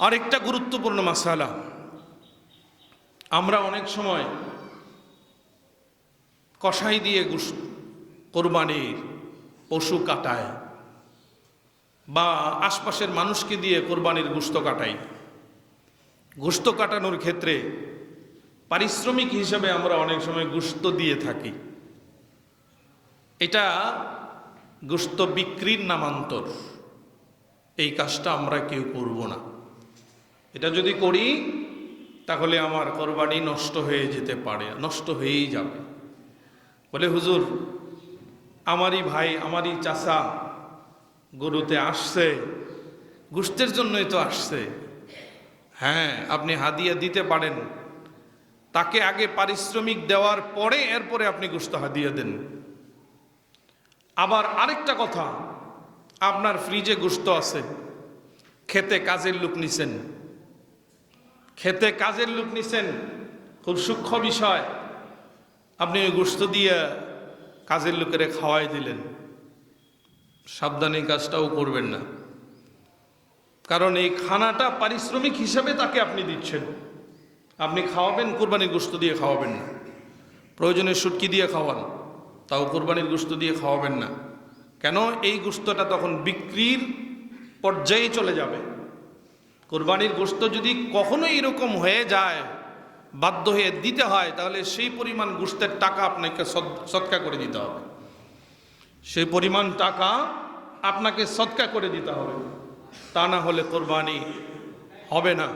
আরেকটা গুরুত্বপূর্ণ মাসালা। আমরা অনেক সময় কষাই দিয়ে কোরবানির পশু কাটায় বা আশপাশের মানুষকে দিয়ে কোরবানির গুস্ত কাটাই। গুস্ত কাটানোর ক্ষেত্রে পারিশ্রমিক হিসেবে আমরা অনেক সময় গুস্ত দিয়ে থাকি। এটা গুস্ত বিক্রির নামান্তর। এই কাজটা আমরা কেউ করব না। এটা যদি করি, তাহলে আমার কোরবানি নষ্ট হয়ে যেতে পারে, নষ্ট হয়েই যাবে। বলে, হুজুর, আমারই ভাই, আমারই চাচা গরুতে আসছে, গুস্তের জন্যই তো আসছে। হ্যাঁ আপনি হাদিয়া দিতে পারেন। তাকে আগে পারিশ্রমিক দেওয়ার পরে এরপরে আপনি গুস্ত হাদিয়া দেন। আবার আরেকটা কথা, আপনার ফ্রিজে গুস্ত আছে, খেতে কাজের লোক নিছেন। খেতে কাজের লোক নিছেন, খুব সূক্ষ্ম বিষয়। আপনি গোস্ত দিয়ে কাজের লোকেরে খাওয়াই দিলেন। সাবধানে কাজটাও করবেন না। কারণ এই খানাটা পারিশ্রমিক হিসাবে তাকে আপনি দিচ্ছেন। আপনি খাওয়াবেন, কোরবানির গোস্ত দিয়ে খাওয়াবেন না। প্রয়োজনে সুটকি দিয়ে খাওয়ান, তাও কোরবানির গোস্ত দিয়ে খাওয়াবেন না। কেন? এই গোস্তটা তখন বিক্রির পর্যায়ে চলে যাবে। কোরবানির গোস্ত যদি কখনো এরকম হয়ে যায়, বাধ্য হয়ে দিতে হয়, তাহলে সেই পরিমাণ গোস্তের টাকা আপনাকে সৎ- সৎকা করে দিতে হবে। সেই পরিমাণ টাকা আপনাকে সৎকা করে দিতে হবে। তা না হলে কোরবানি হবে না।